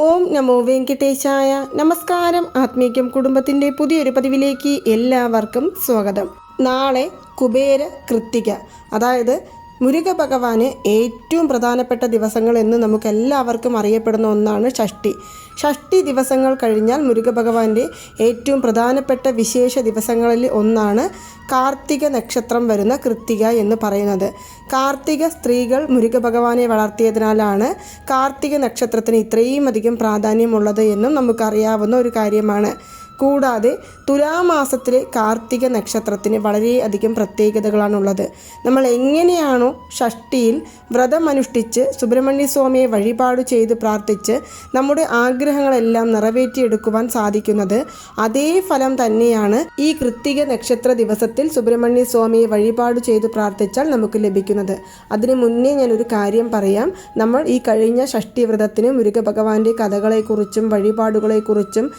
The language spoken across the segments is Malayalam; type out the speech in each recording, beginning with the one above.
ഓം നമോ വെങ്കിട്ടേശായ. നമസ്കാരം. ആത്മീക്യം കുടുംബത്തിന്റെ പുതിയൊരു പതിവിലേക്ക് എല്ലാവർക്കും സ്വാഗതം. നാളെ കുബേര കൃത്തിക. അതായത് മുരുക ഭഗവാന് ഏറ്റവും പ്രധാനപ്പെട്ട ദിവസങ്ങൾ എന്ന് നമുക്ക് എല്ലാവർക്കും അറിയപ്പെടുന്ന ഒന്നാണ് ഷഷ്ടി. ഷഷ്ടി ദിവസങ്ങൾ കഴിഞ്ഞാൽ മുരുക ഭഗവാന്റെ ഏറ്റവും പ്രധാനപ്പെട്ട വിശേഷ ദിവസങ്ങളിൽ ഒന്നാണ് കാർത്തിക നക്ഷത്രം വരുന്ന കൃത്തിക എന്ന് പറയുന്നത്. കാർത്തിക സ്ത്രീകൾ മുരുക ഭഗവാനെ വളർത്തിയതിനാലാണ് കാർത്തിക നക്ഷത്രത്തിന് ഇത്രയും അധികം പ്രാധാന്യമുള്ളത് എന്നും നമുക്കറിയാവുന്ന ഒരു കാര്യമാണ്. കൂടാതെ തുലാമാസത്തിലെ കാർത്തിക നക്ഷത്രത്തിന് വളരെയധികം പ്രത്യേകതകളാണുള്ളത്. നമ്മൾ എങ്ങനെയാണോ ഷഷ്ടിയിൽ വ്രതമനുഷ്ഠിച്ച് സുബ്രഹ്മണ്യ സ്വാമിയെ വഴിപാട് ചെയ്ത് പ്രാർത്ഥിച്ച് നമ്മുടെ ആഗ്രഹങ്ങളെല്ലാം നിറവേറ്റിയെടുക്കുവാൻ സാധിക്കുന്നത് അതേ ഫലം തന്നെയാണ് ഈ കൃത്തിക നക്ഷത്ര ദിവസത്തിൽ സുബ്രഹ്മണ്യ സ്വാമിയെ വഴിപാട് ചെയ്ത് പ്രാർത്ഥിച്ചാൽ നമുക്ക് ലഭിക്കുന്നത്. അതിനു മുന്നേ ഞാനൊരു കാര്യം പറയാം. നമ്മൾ ഈ കഴിഞ്ഞ ഷഷ്ടി വ്രതത്തിന് മുരുക ഭഗവാന്റെ കഥകളെക്കുറിച്ചും വഴിപാടുകളെക്കുറിച്ചും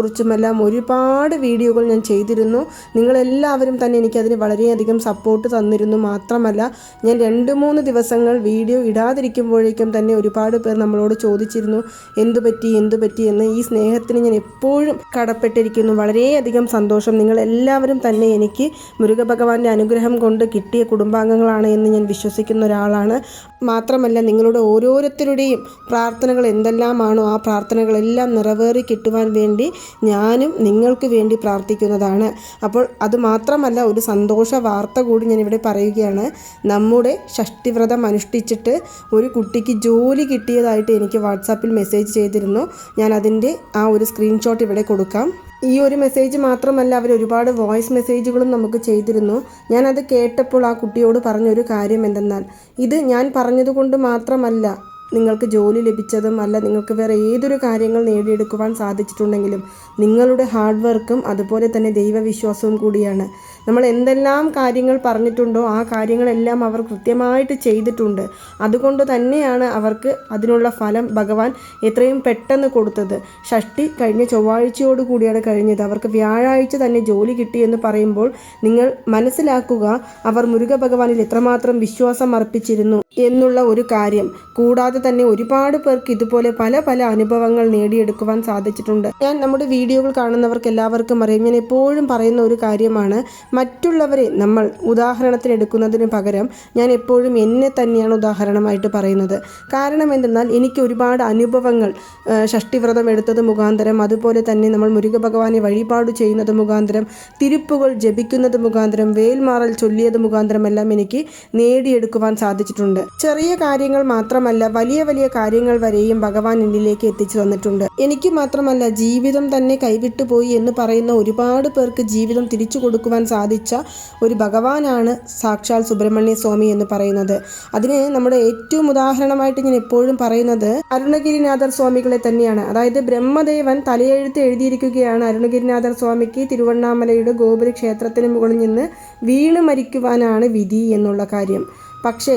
തിരുപ്പുകഴുകളെക്കുറിച്ചുമെല്ലാം ഒരുപാട് വീഡിയോകൾ ഞാൻ ചെയ്തിരുന്നു. നിങ്ങളെല്ലാവരും തന്നെ എനിക്കതിന് വളരെയധികം സപ്പോർട്ട് തന്നിരുന്നു. മാത്രമല്ല ഞാൻ രണ്ട് മൂന്ന് ദിവസങ്ങൾ വീഡിയോ ഇടാതിരിക്കുമ്പോഴേക്കും തന്നെ ഒരുപാട് പേർ നമ്മളോട് ചോദിച്ചിരുന്നു എന്തു പറ്റി എന്തു പറ്റി എന്ന്. ഈ സ്നേഹത്തിന് ഞാൻ എപ്പോഴും കടപ്പെട്ടിരിക്കുന്നു. വളരെയധികം സന്തോഷം. നിങ്ങളെല്ലാവരും തന്നെ എനിക്ക് മുരുക ഭഗവാന്റെ അനുഗ്രഹം കൊണ്ട് കിട്ടിയ കുടുംബാംഗങ്ങളാണ് എന്ന് ഞാൻ വിശ്വസിക്കുന്ന ഒരാളാണ്. മാത്രമല്ല നിങ്ങളുടെ ഓരോരുത്തരുടെയും പ്രാർത്ഥനകൾ എന്തെല്ലാമാണോ ആ പ്രാർത്ഥനകളെല്ലാം നിറവേറി കിട്ടുവാൻ വേണ്ടി ഞാനും നിങ്ങൾക്ക് വേണ്ടി പ്രാർത്ഥിക്കുന്നതാണ്. അപ്പോൾ അത് മാത്രമല്ല ഒരു സന്തോഷ വാർത്ത കൂടി ഞാനിവിടെ പറയുകയാണ്. നമ്മുടെ ഷഷ്ടിവ്രതം അനുഷ്ഠിച്ചിട്ട് ഒരു കുട്ടിക്ക് ജോലി കിട്ടിയതായിട്ട് എനിക്ക് വാട്സാപ്പിൽ മെസ്സേജ് ചെയ്തിരുന്നു. ഞാൻ അതിന്റെ ആ ഒരു സ്ക്രീൻഷോട്ട് ഇവിടെ കൊടുക്കാം. ഈ ഒരു മെസ്സേജ് മാത്രമല്ല അവർ ഒരുപാട് വോയിസ് മെസ്സേജുകളും നമുക്ക് ചെയ്തിരുന്നു. ഞാനത് കേട്ടപ്പോൾ ആ കുട്ടിയോട് പറഞ്ഞൊരു കാര്യം എന്തെന്നാൽ ഇത് ഞാൻ പറഞ്ഞതുകൊണ്ട് മാത്രമല്ല നിങ്ങൾക്ക് ജോലി ലഭിച്ചതും അല്ല നിങ്ങൾക്ക് വേറെ ഏതൊരു കാര്യങ്ങൾ നേടിയെടുക്കുവാൻ സാധിച്ചിട്ടുണ്ടെങ്കിലും നിങ്ങളുടെ ഹാർഡ് വർക്കും അതുപോലെ തന്നെ ദൈവവിശ്വാസവും കൂടിയാണ്. നമ്മൾ എന്തെല്ലാം കാര്യങ്ങൾ പറഞ്ഞിട്ടുണ്ടോ ആ കാര്യങ്ങളെല്ലാം അവർ കൃത്യമായിട്ട് ചെയ്തിട്ടുണ്ട്. അതുകൊണ്ട് തന്നെയാണ് അവർക്ക് അതിനുള്ള ഫലം ഭഗവാൻ എത്രയും പെട്ടെന്ന് കൊടുത്തത്. ഷഷ്ടി കഴിഞ്ഞ ചൊവ്വാഴ്ചയോട് കൂടിയാണ് കഴിഞ്ഞത്. അവർക്ക് വ്യാഴാഴ്ച തന്നെ ജോലി കിട്ടി എന്ന് പറയുമ്പോൾ നിങ്ങൾ മനസ്സിലാക്കുക അവർ മുരുക ഭഗവാനിൽ എത്രമാത്രം വിശ്വാസം അർപ്പിച്ചിരുന്നു എന്നുള്ള ഒരു കാര്യം. കൂടാതെ തന്നെ ഒരുപാട് പേർക്ക് ഇതുപോലെ പല പല അനുഭവങ്ങൾ നേടിയെടുക്കുവാൻ സാധിച്ചിട്ടുണ്ട്. ഞാൻ നമ്മുടെ വീഡിയോകൾ കാണുന്നവർക്ക് എല്ലാവർക്കും അറിയാം. ഞാൻ എപ്പോഴും പറയുന്ന ഒരു കാര്യമാണ് മറ്റുള്ളവരെ നമ്മൾ ഉദാഹരണത്തിനെടുക്കുന്നതിന് പകരം ഞാൻ എപ്പോഴും എന്നെ തന്നെയാണ് ഉദാഹരണമായിട്ട് പറയുന്നത്. കാരണം എന്തെന്നാൽ എനിക്ക് ഒരുപാട് അനുഭവങ്ങൾ ഷഷ്ടിവ്രതം എടുത്തത് മുഖാന്തരം അതുപോലെ തന്നെ നമ്മൾ മുരുക ഭഗവാനെ വഴിപാട് ചെയ്യുന്നത് മുഖാന്തരം തിരുപ്പുകൾ ജപിക്കുന്നത് മുഖാന്തരം വേൽമാറൽ ചൊല്ലിയത് മുഖാന്തരം എല്ലാം എനിക്ക് നേടിയെടുക്കുവാൻ സാധിച്ചിട്ടുണ്ട്. ചെറിയ കാര്യങ്ങൾ മാത്രമല്ല വലിയ വലിയ കാര്യങ്ങൾ വരെയും ഭഗവാൻ എന്നിലേക്ക് എത്തിച്ചു തന്നിട്ടുണ്ട്. എനിക്ക് മാത്രമല്ല ജീവിതം തന്നെ കൈവിട്ടു പോയി എന്ന് പറയുന്ന ഒരുപാട് പേർക്ക് ജീവിതം തിരിച്ചു കൊടുക്കുവാൻ സാധിച്ച ഒരു ഭഗവാനാണ് സാക്ഷാൽ സുബ്രഹ്മണ്യ സ്വാമി എന്ന് പറയുന്നത്. അതിന് നമ്മുടെ ഏറ്റവും ഉദാഹരണമായിട്ട് ഞാൻ എപ്പോഴും പറയുന്നത് അരുണഗിരിനാഥർ സ്വാമികളെ തന്നെയാണ്. അതായത് ബ്രഹ്മദേവൻ തലയെഴുത്ത് എഴുതിയിരിക്കുകയാണ് അരുണഗിരിനാഥർ സ്വാമിക്ക് തിരുവണ്ണാമലയുടെ ഗോപുര ക്ഷേത്രത്തിന് മുകളിൽ നിന്ന് വീണ് മരിക്കുവാനാണ് വിധി എന്നുള്ള കാര്യം. പക്ഷേ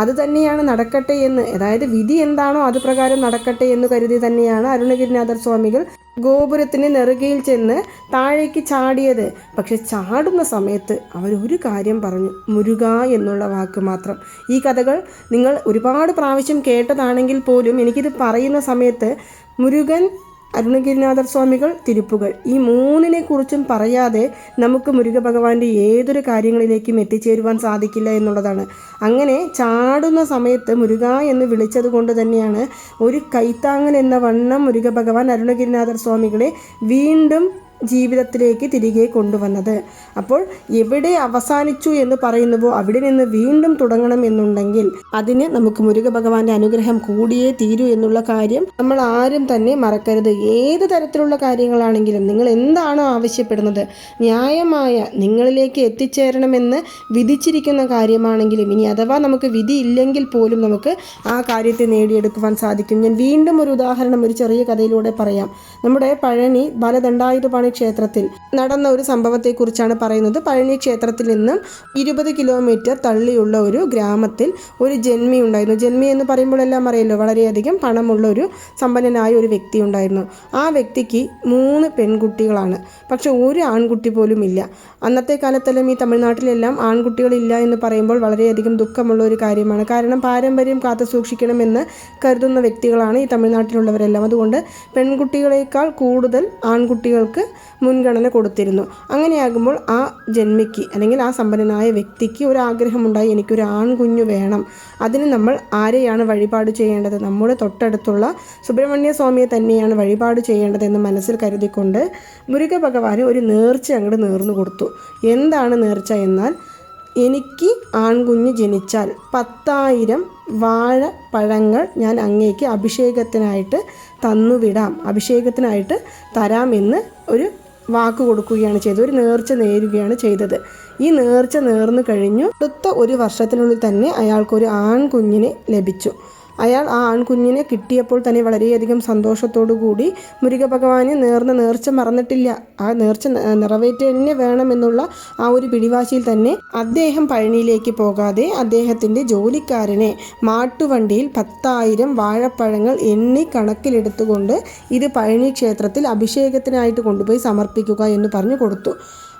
അത് തന്നെയാണ് നടക്കട്ടെ എന്ന് അതായത് വിധി എന്താണോ അത് പ്രകാരം നടക്കട്ടെ എന്ന് കരുതി തന്നെയാണ് അരുണഗിരിനാഥർ സ്വാമികൾ ഗോപുരത്തിന് നെറുകയിൽ ചെന്ന് താഴേക്ക് ചാടിയത്. പക്ഷെ ചാടുന്ന സമയത്ത് അവർ ഒരു കാര്യം പറഞ്ഞു. മുരുക എന്നുള്ള വാക്ക് മാത്രം. ഈ കഥകൾ നിങ്ങൾ ഒരുപാട് പ്രാവശ്യം കേട്ടതാണെങ്കിൽ പോലും എനിക്കിത് പറയുന്ന സമയത്ത് മുരുകൻ അരുണഗിരിനാഥർ സ്വാമികൾ തിരുപ്പുകൾ. ഈ മൂന്നിനെ കുറിച്ചും പറയാതെ നമുക്ക് മുരുക ഭഗവാന്റെ ഏതൊരു കാര്യങ്ങളിലേക്കും എത്തിച്ചേരുവാൻ സാധിക്കില്ല എന്നുള്ളതാണ്. അങ്ങനെ ചാടുന്ന സമയത്ത് മുരുക എന്ന് വിളിച്ചത് കൊണ്ട് തന്നെയാണ് ഒരു കൈത്താങ്ങൽ എന്ന വണ്ണം മുരുക ഭഗവാൻ അരുണഗിരിനാഥർ സ്വാമികളെ വീണ്ടും ജീവിതത്തിലേക്ക് തിരികെ കൊണ്ടുവന്നത്. അപ്പോൾ എവിടെ അവസാനിച്ചു എന്ന് പറയുന്നുവോ അവിടെ നിന്ന് വീണ്ടും തുടങ്ങണം എന്നുണ്ടെങ്കിൽ അതിന് നമുക്ക് മുരുക ഭഗവാന്റെ അനുഗ്രഹം കൂടിയേ തീരൂ എന്നുള്ള കാര്യം നമ്മൾ ആരും തന്നെ മറക്കരുത്. ഏത് തരത്തിലുള്ള കാര്യങ്ങളാണെങ്കിലും നിങ്ങൾ എന്താണോ ആവശ്യപ്പെടുന്നത് ന്യായമായ നിങ്ങളിലേക്ക് എത്തിച്ചേരണമെന്ന് വിധിച്ചിരിക്കുന്ന കാര്യമാണെങ്കിലും ഇനി അഥവാ നമുക്ക് വിധി ഇല്ലെങ്കിൽ പോലും നമുക്ക് ആ കാര്യത്തെ നേടിയെടുക്കുവാൻ സാധിക്കും. ഞാൻ വീണ്ടും ഒരു ഉദാഹരണം ഒരു ചെറിയ കഥയിലൂടെ പറയാം. നമ്മുടെ പഴനി ബാലദണ്ഡായുധപാണി ക്ഷേത്രത്തിൽ നടന്ന ഒരു സംഭവത്തെക്കുറിച്ചാണ് പറയുന്നത്. പഴനി ക്ഷേത്രത്തിൽ നിന്നും ഇരുപത് കിലോമീറ്റർ തള്ളിയുള്ള ഒരു ഗ്രാമത്തിൽ ഒരു ജന്മി ഉണ്ടായിരുന്നു. ജന്മി എന്ന് പറയുമ്പോൾ എല്ലാം അറിയല്ലോ വളരെയധികം പണമുള്ള ഒരു സമ്പന്നനായ ഒരു വ്യക്തി ഉണ്ടായിരുന്നു. ആ വ്യക്തിക്ക് മൂന്ന് പെൺകുട്ടികളാണ്. പക്ഷെ ഒരു ആൺകുട്ടി പോലും ഇല്ല. അന്നത്തെ കാലത്തെല്ലാം ഈ തമിഴ്നാട്ടിലെല്ലാം ആൺകുട്ടികളില്ല എന്ന് പറയുമ്പോൾ വളരെയധികം ദുഃഖമുള്ള ഒരു കാര്യമാണ്. കാരണം പാരമ്പര്യം കാത്തു സൂക്ഷിക്കണമെന്ന് കരുതുന്ന വ്യക്തികളാണ് ഈ തമിഴ്നാട്ടിലുള്ളവരെല്ലാം. അതുകൊണ്ട് പെൺകുട്ടികളെക്കാൾ കൂടുതൽ ആൺകുട്ടികൾക്ക് മുൻഗണന കൊടുത്തിരുന്നു. അങ്ങനെയാകുമ്പോൾ ആ ജന്മിക്ക് അല്ലെങ്കിൽ ആ സമ്പന്നനായ വ്യക്തിക്ക് ഒരു ആഗ്രഹമുണ്ടായി എനിക്കൊരു ആൺകുഞ്ഞു വേണം. അതിന് നമ്മൾ ആരെയാണ് വഴിപാട് ചെയ്യേണ്ടത്? നമ്മുടെ തൊട്ടടുത്തുള്ള സുബ്രഹ്മണ്യ സ്വാമിയെ തന്നെയാണ് വഴിപാട് ചെയ്യേണ്ടതെന്ന് മനസ്സിൽ കരുതിക്കൊണ്ട് മുരുക ഭഗവാന് ഒരു നേർച്ച അങ്ങോട്ട് നേർന്നു കൊടുത്തു എന്താണ് നേർച്ച? എന്നാൽ എനിക്ക് ആൺകുഞ്ഞ് ജനിച്ചാൽ പത്തായിരം വാഴ പഴങ്ങൾ ഞാൻ അങ്ങേക്ക് അഭിഷേകത്തിനായിട്ട് തന്നുവിടാം. അഭിഷേകത്തിനായിട്ട് തരാമെന്ന് ഒരു വാക്ക് കൊടുക്കുകയാണ് ചെയ്തത്. ഒരു നേർച്ച നേരുകയാണ് ചെയ്തത്. ഈ നേർച്ച നേർന്നു കഴിഞ്ഞു. അടുത്ത ഒരു വർഷത്തിനുള്ളിൽ തന്നെ അയാൾക്കൊരു ആൺകുഞ്ഞിനെ ലഭിച്ചു. അയാൾ ആ ആൺകുഞ്ഞിനെ കിട്ടിയപ്പോൾ തന്നെ വളരെയധികം സന്തോഷത്തോടു കൂടി മുരുക ഭഗവാന് നേർന്ന നേർച്ച മറന്നിട്ടില്ല. ആ നേർച്ച നിറവേറ്റി തന്നെ വേണമെന്നുള്ള ആ ഒരു പിടിവാശിയിൽ തന്നെ അദ്ദേഹം പഴനിയിലേക്ക് പോകാതെ അദ്ദേഹത്തിന്റെ ജോലിക്കാരനെ മാട്ടുവണ്ടിയിൽ പത്തായിരം വാഴപ്പഴങ്ങൾ എണ്ണി കണക്കിലെടുത്തുകൊണ്ട് ഇത് പഴനി ക്ഷേത്രത്തിൽ അഭിഷേകത്തിനായിട്ട് കൊണ്ടുപോയി സമർപ്പിക്കുക എന്ന് പറഞ്ഞു കൊടുത്തു.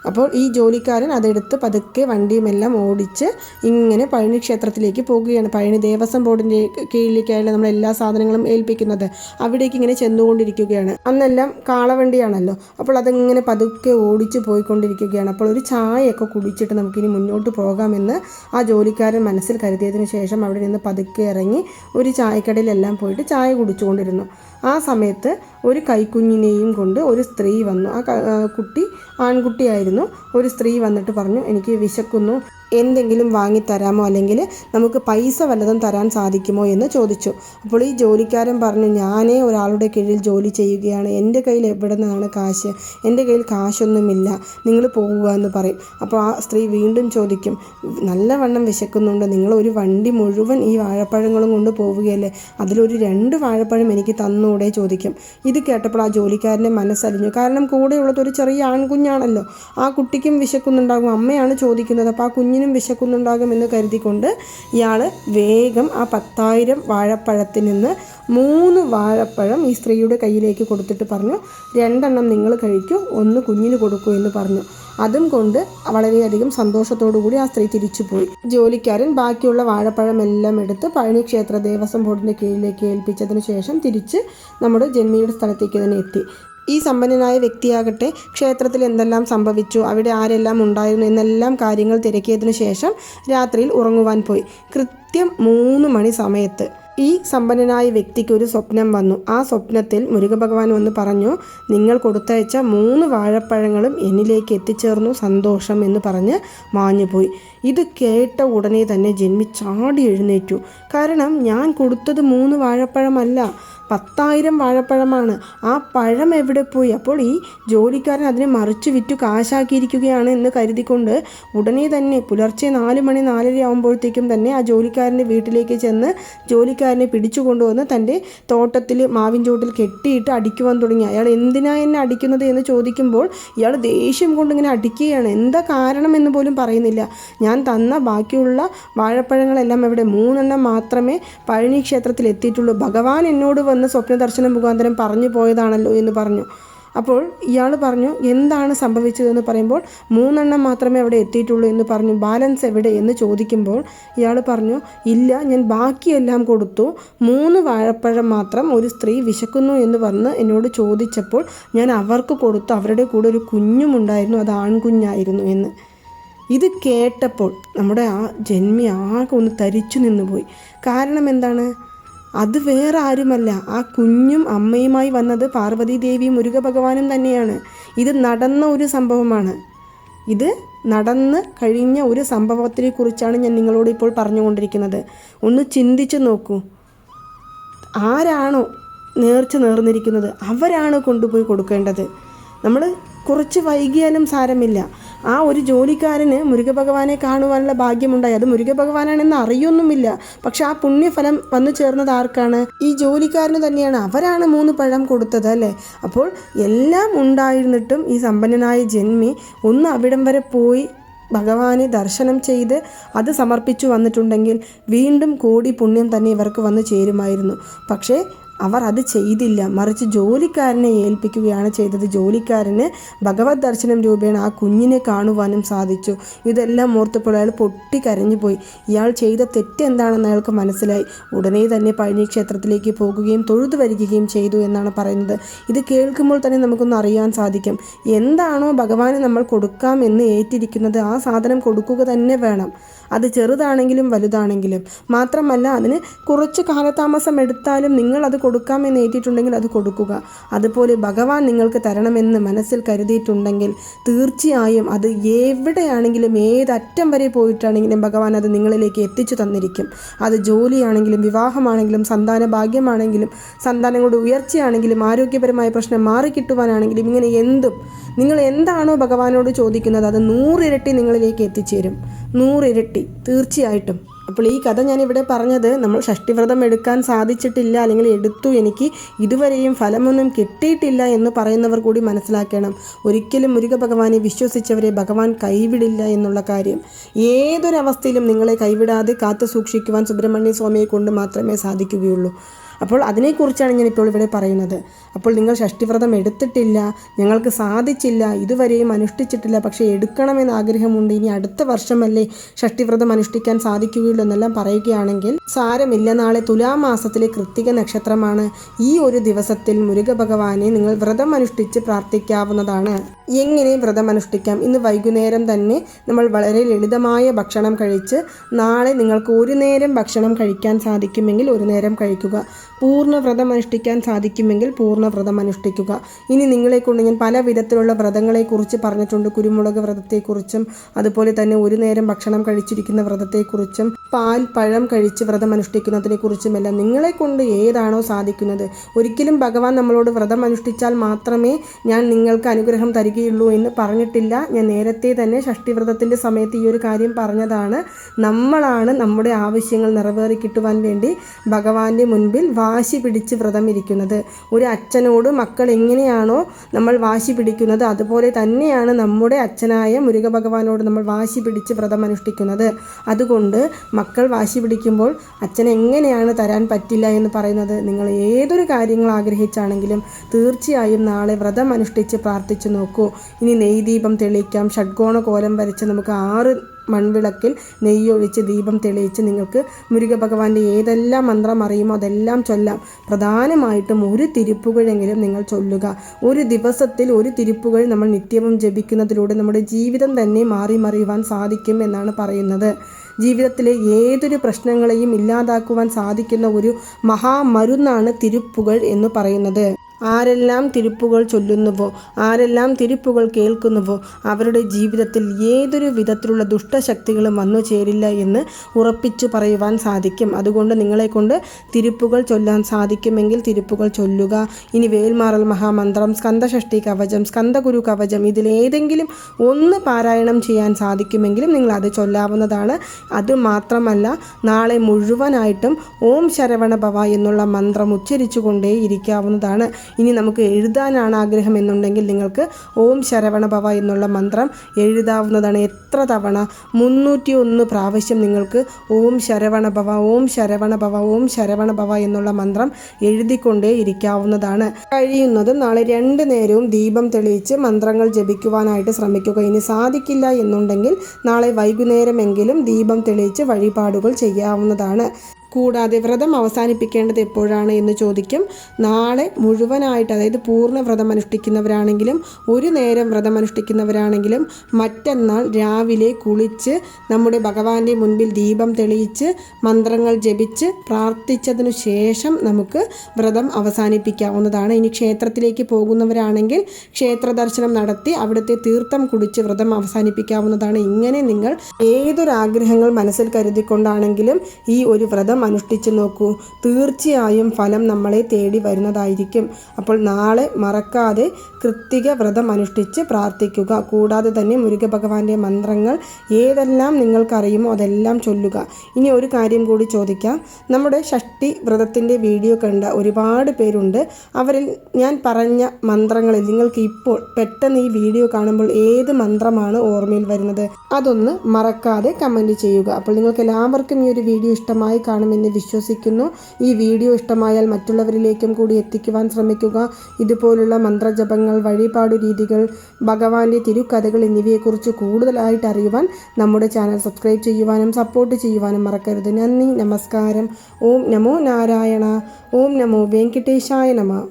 അപ്പോൾ ഈ ജോലിക്കാരൻ അതെടുത്ത് പതുക്കെ വണ്ടിയുമെല്ലാം ഓടിച്ച് ഇങ്ങനെ പഴനി ക്ഷേത്രത്തിലേക്ക് പോകുകയാണ്. പഴനി ദേവസ്വം ബോർഡിന്റെ കീഴിലേക്കായാലും നമ്മൾ എല്ലാ സാധനങ്ങളും ഏൽപ്പിക്കുന്നത്. അവിടേക്ക് ഇങ്ങനെ ചെന്നുകൊണ്ടിരിക്കുകയാണ്. അന്നെല്ലാം കാളവണ്ടിയാണല്ലോ. അപ്പോൾ അതിങ്ങനെ പതുക്കെ ഓടിച്ച് പോയിക്കൊണ്ടിരിക്കുകയാണ്. അപ്പോൾ ഒരു ചായയൊക്കെ കുടിച്ചിട്ട് നമുക്കിനി മുന്നോട്ട് പോകാമെന്ന് ആ ജോലിക്കാരൻ മനസ്സിൽ കരുതിയതിന് ശേഷം അവിടെ നിന്ന് പതുക്കെ ഇറങ്ങി ഒരു ചായക്കടയിലെല്ലാം പോയിട്ട് ചായ കുടിച്ചുകൊണ്ടിരുന്നു. ആ സമയത്ത് ഒരു കൈക്കുഞ്ഞിനെയും കൊണ്ട് ഒരു സ്ത്രീ വന്നു. ആ കുട്ടി ആൺകുട്ടിയായിരുന്നു. ഒരു സ്ത്രീ വന്നിട്ട് പറഞ്ഞു എനിക്ക് വിശക്കുന്നു. എന്തെങ്കിലും വാങ്ങിത്തരാമോ അല്ലെങ്കിൽ നമുക്ക് പൈസ വല്ലതും തരാൻ സാധിക്കുമോ? എന്ന് ചോദിച്ചു. അപ്പോൾ ഈ ജോലിക്കാരൻ പറഞ്ഞു ഞാനേ ഒരാളുടെ കീഴിൽ ജോലി ചെയ്യുകയാണ്. എന്റെ കയ്യിൽ എവിടെ നിന്നാണ് കാശ്? എന്റെ കയ്യിൽ കാശൊന്നുമില്ല. നിങ്ങൾ പോവുക എന്ന് പറയും. അപ്പോൾ ആ സ്ത്രീ വീണ്ടും ചോദിക്കും നല്ലവണ്ണം വിശക്കുന്നുണ്ട്. നിങ്ങൾ ഒരു വണ്ടി മുഴുവൻ ഈ വാഴപ്പഴങ്ങളും കൊണ്ട് പോവുകയല്ലേ? അതിലൊരു രണ്ട് വാഴപ്പഴം എനിക്ക് തന്നൂടെ ചോദിക്കും. ഇത് കേട്ടപ്പോൾ ആ ജോലിക്കാരന്റെ മനസ്സലിഞ്ഞു. കാരണം കൂടെയുള്ളത് ഒരു ചെറിയ ആൺകുഞ്ഞാണല്ലോ. ആ കുട്ടിക്കും വിശക്കുന്നുണ്ടാകും. അമ്മയാണ് ചോദിക്കുന്നത്. അപ്പോൾ ആ കുഞ്ഞിനും കുഞ്ഞിനും വിശക്കുന്നുണ്ടാകുമെന്ന് കരുതിക്കൊണ്ട് ഇയാൾ വേഗം ആ പത്തായിരം വാഴപ്പഴത്തിൽ നിന്ന് മൂന്ന് വാഴപ്പഴം ഈ സ്ത്രീയുടെ കയ്യിലേക്ക് കൊടുത്തിട്ട് പറഞ്ഞു രണ്ടെണ്ണം നിങ്ങൾ കഴിക്കൂ ഒന്ന് കുഞ്ഞിന് കൊടുക്കൂ എന്ന് പറഞ്ഞു. അതും കൊണ്ട് വളരെയധികം സന്തോഷത്തോടുകൂടി ആ സ്ത്രീ തിരിച്ചുപോയി. ജോലിക്കാരൻ ബാക്കിയുള്ള വാഴപ്പഴമെല്ലാം എടുത്ത് പഴനി ക്ഷേത്ര ദേവസ്വം ബോർഡിന്റെ കീഴിലേക്ക് ഏൽപ്പിച്ചതിന് ശേഷം തിരിച്ച് നമ്മുടെ ജന്മിയുടെ സ്ഥലത്തേക്ക് തന്നെ എത്തി. ഈ സമ്പന്നനായ വ്യക്തിയാകട്ടെ ക്ഷേത്രത്തിൽ എന്തെല്ലാം സംഭവിച്ചു അവിടെ ആരെല്ലാം ഉണ്ടായിരുന്നു എന്നെല്ലാം കാര്യങ്ങൾ തിരക്കിയതിനു ശേഷം രാത്രിയിൽ ഉറങ്ങുവാൻ പോയി. കൃത്യം മൂന്ന് മണി സമയത്ത് ഈ സമ്പന്നനായ വ്യക്തിക്ക് ഒരു സ്വപ്നം വന്നു. ആ സ്വപ്നത്തിൽ മുരുക ഭഗവാൻ വന്ന് പറഞ്ഞു നിങ്ങൾ കൊടുത്തയച്ച മൂന്ന് വാഴപ്പഴങ്ങളും എന്നിലേക്ക് എത്തിച്ചേർന്നു സന്തോഷം എന്ന് പറഞ്ഞ് മാഞ്ഞുപോയി ഇത് കേട്ട ഉടനെ തന്നെ ജന്മി ചാടി എഴുന്നേറ്റു. കാരണം ഞാൻ കൊടുത്തത് മൂന്ന് വാഴപ്പഴമല്ല. പത്തായിരം വാഴപ്പഴമാണ്. ആ പഴം എവിടെ പോയി? അപ്പോൾ ഈ ജോലിക്കാരൻ അതിനെ മറിച്ച് വിറ്റു കാശാക്കിയിരിക്കുകയാണ് എന്ന് കരുതിക്കൊണ്ട് ഉടനെ തന്നെ പുലർച്ചെ നാല് മണി നാലര ആകുമ്പോഴത്തേക്കും തന്നെ ആ ജോലിക്കാരന്റെ വീട്ടിലേക്ക് ചെന്ന് ജോലിക്കാരനെ പിടിച്ചു കൊണ്ടുവന്ന് തന്റെ തോട്ടത്തിൽ മാവിൻ ചോട്ടിൽ കെട്ടിയിട്ട് അടിക്കുവാൻ തുടങ്ങി. അയാൾ എന്തിനാ എന്നെ അടിക്കുന്നത് എന്ന് ചോദിക്കുമ്പോൾ ഇയാൾ ദേഷ്യം കൊണ്ട് ഇങ്ങനെ അടിക്കുകയാണ്. എന്താ കാരണം എന്ന് പോലും പറയുന്നില്ല. ഞാൻ തന്ന ബാക്കിയുള്ള വാഴപ്പഴങ്ങളെല്ലാം എവിടെ മൂന്നെണ്ണം മാത്രമേ പഴനി ക്ഷേത്രത്തിൽ എത്തിയിട്ടുള്ളൂ. ഭഗവാൻ എന്നോട് വന്ന് സ്വപ്ന ദർശനം മുഖാന്തരം പറഞ്ഞു പോയതാണല്ലോ എന്ന് പറഞ്ഞു. അപ്പോൾ ഇയാൾ പറഞ്ഞു എന്താണ് സംഭവിച്ചതെന്ന് പറയുമ്പോൾ മൂന്നെണ്ണം മാത്രമേ അവിടെ എത്തിയിട്ടുള്ളൂ എന്ന് പറഞ്ഞു. ബാലൻസ് എവിടെ? എന്ന് ചോദിക്കുമ്പോൾ ഇയാൾ പറഞ്ഞു ഇല്ല ഞാൻ ബാക്കിയെല്ലാം കൊടുത്തു. മൂന്ന് വാഴപ്പഴം മാത്രം ഒരു സ്ത്രീ വിശക്കുന്നു എന്ന് പറഞ്ഞ് എന്നോട് ചോദിച്ചപ്പോൾ ഞാൻ അവർക്ക് കൊടുത്തു. അവരുടെ കൂടെ ഒരു കുഞ്ഞുമുണ്ടായിരുന്നു അത് ആൺകുഞ്ഞായിരുന്നു എന്ന്. ഇത് കേട്ടപ്പോൾ നമ്മുടെ ആ ജന്മി ആകെ ഒന്ന് തരിച്ചു നിന്നുപോയി. കാരണം എന്താണ്? അത് വേറെ ആരുമല്ല. ആ കുഞ്ഞും അമ്മയുമായി വന്നത് പാർവതി ദേവിയും മുരുക ഭഗവാനും തന്നെയാണ്. ഇത് നടന്ന ഒരു സംഭവമാണ്. ഇത് നടന്ന് കഴിഞ്ഞ ഒരു സംഭവത്തിനെ കുറിച്ചാണ് ഞാൻ നിങ്ങളോട് ഇപ്പോൾ പറഞ്ഞുകൊണ്ടിരിക്കുന്നത്. ഒന്ന് ചിന്തിച്ചു നോക്കൂ. ആരാണോ നേർച്ച നേർന്നിരിക്കുന്നത്? അവരാണ് കൊണ്ടുപോയി കൊടുക്കേണ്ടത്. നമ്മൾ കുറച്ച് വൈകിയാലും സാരമില്ല. ആ ഒരു ജോലിക്കാരന് മുരുകഭഗവാനെ കാണുവാനുള്ള ഭാഗ്യമുണ്ടായി. അത് മുരുകഭഗവാനാണെന്ന് അറിയൊന്നുമില്ല. പക്ഷെ ആ പുണ്യഫലം വന്നു ചേർന്നത് ആർക്കാണ്? ഈ ജോലിക്കാരന് തന്നെയാണ്. അവരാണ് മൂന്ന് പഴം കൊടുത്തത് അല്ലേ? അപ്പോൾ എല്ലാം ഉണ്ടായിരുന്നിട്ടും ഈ സമ്പന്നനായ ജന്മി ഒന്ന് അവിടം വരെ പോയി ഭഗവാനെ ദർശനം ചെയ്ത് അത് സമർപ്പിച്ചു വന്നിട്ടുണ്ടെങ്കിൽ വീണ്ടും കോടി പുണ്യം തന്നെ ഇവർക്ക് വന്നു ചേരുമായിരുന്നു. പക്ഷേ അവർ അത് ചെയ്തില്ല. മറിച്ച് ജോലിക്കാരനെ ഏൽപ്പിക്കുകയാണ് ചെയ്തത്. ജോലിക്കാരന് ഭഗവത് ദർശനം രൂപേണ ആ കുഞ്ഞിനെ കാണുവാനും സാധിച്ചു. ഇതെല്ലാം ഓർത്തപ്പോൾ അയാൾ പൊട്ടിക്കരഞ്ഞു പോയി ഇയാൾ ചെയ്ത തെറ്റ് എന്താണെന്ന് അയാൾക്ക് മനസ്സിലായി. ഉടനെ തന്നെ പഴനി ക്ഷേത്രത്തിലേക്ക് പോകുകയും തൊഴുതു വരികയും ചെയ്തു എന്നാണ് പറയുന്നത്. ഇത് കേൾക്കുമ്പോൾ തന്നെ നമുക്കൊന്ന് അറിയാൻ സാധിക്കും. എന്താണോ ഭഗവാന് നമ്മൾ കൊടുക്കാം എന്ന് ഏറ്റിരിക്കുന്നത് ആ സാധനം കൊടുക്കുക തന്നെ വേണം. അത് ചെറുതാണെങ്കിലും വലുതാണെങ്കിലും. മാത്രമല്ല അതിന് കുറച്ച് കാലതാമസം എടുത്താലും നിങ്ങൾ അത് കൊടുക്കാമെന്ന് ഏറ്റിട്ടുണ്ടെങ്കിൽ അത് കൊടുക്കുക. അതുപോലെ ഭഗവാൻ നിങ്ങൾക്ക് തരണമെന്ന് മനസ്സിൽ കരുതിയിട്ടുണ്ടെങ്കിൽ തീർച്ചയായും അത് എവിടെയാണെങ്കിലും ഏതറ്റം വരെ പോയിട്ടാണെങ്കിലും ഭഗവാൻ അത് നിങ്ങളിലേക്ക് എത്തിച്ചു തന്നിരിക്കും. അത് ജോലിയാണെങ്കിലും വിവാഹമാണെങ്കിലും സന്താന ഭാഗ്യമാണെങ്കിലും സന്താനങ്ങളുടെ ഉയർച്ചയാണെങ്കിലും ആരോഗ്യപരമായ പ്രശ്നം മാറിക്കിട്ടുവാനാണെങ്കിലും ഇങ്ങനെ എന്തും. നിങ്ങൾ എന്താണോ ഭഗവാനോട് ചോദിക്കുന്നത് അത് നൂറിരട്ടി നിങ്ങളിലേക്ക് എത്തിച്ചേരും. നൂറിരട്ടി. തീർച്ചയായിട്ടും. അപ്പോൾ ഈ കഥ ഞാൻ ഇവിടെ പറഞ്ഞത് നമ്മൾ ഷഷ്ടിവ്രതം എടുക്കാൻ സാധിച്ചിട്ടില്ല അല്ലെങ്കിൽ എടുത്തു എനിക്ക് ഇതുവരെയും ഫലമൊന്നും കിട്ടിയിട്ടില്ല എന്ന് പറയുന്നവർ കൂടി മനസ്സിലാക്കണം. ഒരിക്കലും മുരുക ഭഗവാനെ വിശ്വസിച്ചവരെ ഭഗവാൻ കൈവിടില്ല എന്നുള്ള കാര്യം. ഏതൊരവസ്ഥയിലും നിങ്ങളെ കൈവിടാതെ കാത്തു സൂക്ഷിക്കുവാൻ സുബ്രഹ്മണ്യ സ്വാമിയെ കൊണ്ട് മാത്രമേ സാധിക്കുകയുള്ളൂ. അപ്പോൾ അതിനെക്കുറിച്ചാണ് ഞാനിപ്പോൾ ഇവിടെ പറയുന്നത്. അപ്പോൾ നിങ്ങൾ ഷഷ്ടിവ്രതം എടുത്തിട്ടില്ല ഞങ്ങൾക്ക് സാധിച്ചില്ല ഇതുവരെയും അനുഷ്ഠിച്ചിട്ടില്ല പക്ഷേ എടുക്കണമെന്ന് ആഗ്രഹമുണ്ട്. ഇനി അടുത്ത വർഷമല്ലേ ഷഷ്ടിവ്രതം അനുഷ്ഠിക്കാൻ സാധിക്കുകയുള്ളൂ എന്നെല്ലാം പറയുകയാണെങ്കിൽ സാരമില്ല. നാളെ തുലാമാസത്തിലെ കൃത്തിക നക്ഷത്രമാണ്. ഈ ഒരു ദിവസത്തിൽ മുരുക ഭഗവാനെ നിങ്ങൾ വ്രതം അനുഷ്ഠിച്ച് പ്രാർത്ഥിക്കാവുന്നതാണ്. എങ്ങനെ വ്രതം അനുഷ്ഠിക്കാം? ഇന്ന് വൈകുന്നേരം തന്നെ നമ്മൾ വളരെ ലളിതമായ ഭക്ഷണം കഴിച്ച് നാളെ നിങ്ങൾക്ക് ഒരു നേരം ഭക്ഷണം കഴിക്കാൻ സാധിക്കുമെങ്കിൽ ഒരു നേരം കഴിക്കുക. പൂർണ വ്രതം അനുഷ്ഠിക്കാൻ സാധിക്കുമെങ്കിൽ പൂർണ വ്രതം അനുഷ്ഠിക്കുക ഇനി നിങ്ങളെ കൊണ്ട് ഞാൻ പല വിധത്തിലുള്ള വ്രതങ്ങളെക്കുറിച്ച് പറഞ്ഞിട്ടുണ്ട്. കുരുമുളക് വ്രതത്തെക്കുറിച്ചും അതുപോലെ തന്നെ ഒരു നേരം ഭക്ഷണം കഴിച്ചിരിക്കുന്ന വ്രതത്തെക്കുറിച്ചും പാൽ പഴം കഴിച്ച് വ്രതം അനുഷ്ഠിക്കുന്നതിനെക്കുറിച്ചുമെല്ലാം നിങ്ങളെ കൊണ്ട് ഏതാണോ സാധിക്കുന്നത്. ഒരിക്കലും ഭഗവാൻ നമ്മളോട് വ്രതം അനുഷ്ഠിച്ചാൽ മാത്രമേ ഞാൻ നിങ്ങൾക്ക് അനുഗ്രഹം തരികയുള്ളൂ എന്ന് പറഞ്ഞിട്ടില്ല. ഞാൻ നേരത്തെ തന്നെ ഷഷ്ടിവ്രതത്തിന്റെ സമയത്ത് ഈ ഒരു കാര്യം പറഞ്ഞതാണ്. നമ്മളാണ് നമ്മുടെ ആവശ്യങ്ങൾ നിറവേറി കിട്ടുവാൻ വേണ്ടി ഭഗവാന്റെ മുൻപിൽ വാശി പിടിച്ച് വ്രതം ഇരിക്കുന്നത്. ഒരു അച്ഛനോട് മക്കൾ എങ്ങനെയാണോ നമ്മൾ വാശി പിടിക്കുന്നത് അതുപോലെ തന്നെയാണ് നമ്മുടെ അച്ഛനായ മുരുക ഭഗവാനോട് നമ്മൾ വാശി പിടിച്ച് വ്രതം അനുഷ്ഠിക്കുന്നത്. അതുകൊണ്ട് മക്കൾ വാശി പിടിക്കുമ്പോൾ അച്ഛൻ എങ്ങനെയാണ് തരാൻ പറ്റില്ല എന്ന് പറയുന്നത് നിങ്ങൾ ഏതൊരു കാര്യങ്ങൾ ആഗ്രഹിച്ചാണെങ്കിലും തീർച്ചയായും നാളെ വ്രതം അനുഷ്ഠിച്ച് പ്രാർത്ഥിച്ചു നോക്കൂ. ഇനി നെയ്ദീപം തെളിയിക്കാം. ഷഡ്ഗോണ കോലം വരച്ച് നമുക്ക് ആറ് മൺവിളക്കിൽ നെയ്യൊഴിച്ച് ദീപം തെളിയിച്ച് നിങ്ങൾക്ക് മുരുക ഭഗവാന്റെ ഏതെല്ലാം മന്ത്രം അറിയുമോ അതെല്ലാം ചൊല്ലാം. പ്രധാനമായിട്ടും ഒരു തിരുപ്പുകഴെങ്കിലും നിങ്ങൾ ചൊല്ലുക. ഒരു ദിവസത്തിൽ ഒരു തിരുപ്പുകൾ നമ്മൾ നിത്യവും ജപിക്കുന്നതിലൂടെ നമ്മുടെ ജീവിതം തന്നെ മാറി മറിയുവാൻ സാധിക്കും എന്നാണ് പറയുന്നത്. ജീവിതത്തിലെ ഏതൊരു പ്രശ്നങ്ങളെയും ഇല്ലാതാക്കുവാൻ സാധിക്കുന്ന ഒരു മഹാമരുന്നാണ് തിരുപ്പുകൾ എന്ന് പറയുന്നത്. ആരെല്ലാം തിരുപ്പുകൾ ചൊല്ലുന്നുവോ ആരെല്ലാം തിരുപ്പുകൾ കേൾക്കുന്നുവോ അവരുടെ ജീവിതത്തിൽ ഏതൊരു വിധത്തിലുള്ള ദുഷ്ടശക്തികളും വന്നു ചേരില്ല എന്ന് ഉറപ്പിച്ചു പറയുവാൻ സാധിക്കും. അതുകൊണ്ട് നിങ്ങളെ കൊണ്ട് തിരുപ്പുകൾ ചൊല്ലാൻ സാധിക്കുമെങ്കിൽ തിരുപ്പുകൾ ചൊല്ലുക. ഇനി വേൽമാറൽ മഹാമന്ത്രം സ്കന്ദഷഷ്ടി കവചം സ്കന്ദഗുരു കവചം ഇതിലേതെങ്കിലും ഒന്ന് പാരായണം ചെയ്യാൻ സാധിക്കുമെങ്കിലും നിങ്ങൾ അത് ചൊല്ലാവുന്നതാണ്. അത് മാത്രമല്ല നാളെ മുഴുവനായിട്ടും ഓം ശരവണ ഭവ എന്നുള്ള മന്ത്രം ഉച്ചരിച്ചുകൊണ്ടേ ഇരിക്കാവുന്നതാണ് ഇനി നമുക്ക് എഴുതാനാണ് ആഗ്രഹം എന്നുണ്ടെങ്കിൽ നിങ്ങൾക്ക് ഓം ശരവണ ഭവ എന്നുള്ള മന്ത്രം എഴുതാവുന്നതാണ് എത്ര തവണ? മുന്നൂറ്റി ഒന്ന് പ്രാവശ്യം നിങ്ങൾക്ക് ഓം ശരവണ ഭവ ഓം ശരവണ ഭവ ഓം ശരവണ ഭവ എന്നുള്ള മന്ത്രം എഴുതിക്കൊണ്ടേ ഇരിക്കാവുന്നതാണ് കഴിയുന്നതും നാളെ രണ്ട് നേരവും ദീപം തെളിയിച്ച് മന്ത്രങ്ങൾ ജപിക്കുവാനായിട്ട് ശ്രമിക്കുക. ഇനി സാധിക്കില്ല എന്നുണ്ടെങ്കിൽ നാളെ വൈകുന്നേരമെങ്കിലും ദീപം തെളിയിച്ച് വഴിപാടുകൾ ചെയ്യാവുന്നതാണ്. കൂടാതെ വ്രതം അവസാനിപ്പിക്കേണ്ടത് എപ്പോഴാണ് എന്ന് ചോദിക്കും. നാളെ മുഴുവനായിട്ട് അതായത് പൂർണ വ്രതം അനുഷ്ഠിക്കുന്നവരാണെങ്കിലും ഒരു നേരം വ്രതം അനുഷ്ഠിക്കുന്നവരാണെങ്കിലും മറ്റന്നാൾ രാവിലെ കുളിച്ച് നമ്മുടെ ഭഗവാന്റെ മുൻപിൽ ദീപം തെളിയിച്ച് മന്ത്രങ്ങൾ ജപിച്ച് പ്രാർത്ഥിച്ചതിനു ശേഷം നമുക്ക് വ്രതം അവസാനിപ്പിക്കാവുന്നതാണ്. ഇനി ക്ഷേത്രത്തിലേക്ക് പോകുന്നവരാണെങ്കിൽ ക്ഷേത്ര ദർശനം നടത്തി അവിടുത്തെ തീർത്ഥം കുടിച്ച് വ്രതം അവസാനിപ്പിക്കാവുന്നതാണ്. ഇങ്ങനെ നിങ്ങൾ ഏതൊരാഗ്രഹങ്ങൾ മനസ്സിൽ കരുതിക്കൊണ്ടാണെങ്കിലും ഈ ഒരു വ്രതം വ്രതം അനുഷ്ഠിച്ച് നോക്കൂ. തീർച്ചയായും ഫലം നമ്മളെ തേടി വരുന്നതായിരിക്കും. അപ്പോൾ നാളെ മറക്കാതെ കൃത്തിക വ്രതം അനുഷ്ഠിച്ച് പ്രാർത്ഥിക്കുക. കൂടാതെ തന്നെ മുരുക ഭഗവാന്റെ മന്ത്രങ്ങൾ ഏതെല്ലാം നിങ്ങൾക്കറിയുമോ അതെല്ലാം ചൊല്ലുക. ഇനി ഒരു കാര്യം കൂടി ചോദിക്കാം. നമ്മുടെ ഷഷ്ടി വ്രതത്തിന്റെ വീഡിയോ കണ്ട ഒരുപാട് പേരുണ്ട്. അവരിൽ ഞാൻ പറഞ്ഞ മന്ത്രങ്ങളിൽ നിങ്ങൾക്ക് ഇപ്പോൾ പെട്ടെന്ന് ഈ വീഡിയോ കാണുമ്പോൾ ഏത് മന്ത്രമാണ് ഓർമ്മയിൽ വരുന്നത്? അതൊന്ന് മറക്കാതെ കമന്റ് ചെയ്യുക. അപ്പോൾ നിങ്ങൾക്ക് എല്ലാവർക്കും ഈ ഒരു വീഡിയോ ഇഷ്ടമായി കാണുമെന്ന് വിശ്വസിക്കുന്നു. ഈ വീഡിയോ ഇഷ്ടമായാൽ മറ്റുള്ളവരിലേക്കും കൂടി എത്തിക്കുവാൻ ശ്രമിക്കുക. ഇതുപോലുള്ള മന്ത്രജപങ്ങൾ വഴിപാടു രീതികൾ ഭഗവാന്റെ തിരുക്കഥകൾ എന്നിവയെക്കുറിച്ച് കൂടുതലായിട്ട് അറിയുവാൻ നമ്മുടെ ചാനൽ സബ്സ്ക്രൈബ് ചെയ്യുവാനും സപ്പോർട്ട് ചെയ്യുവാനും മറക്കരുത്. നന്ദി നമസ്കാരം. ഓം നമോ നാരായണ. ഓം നമോ വെങ്കിട്ടേശായ നമ.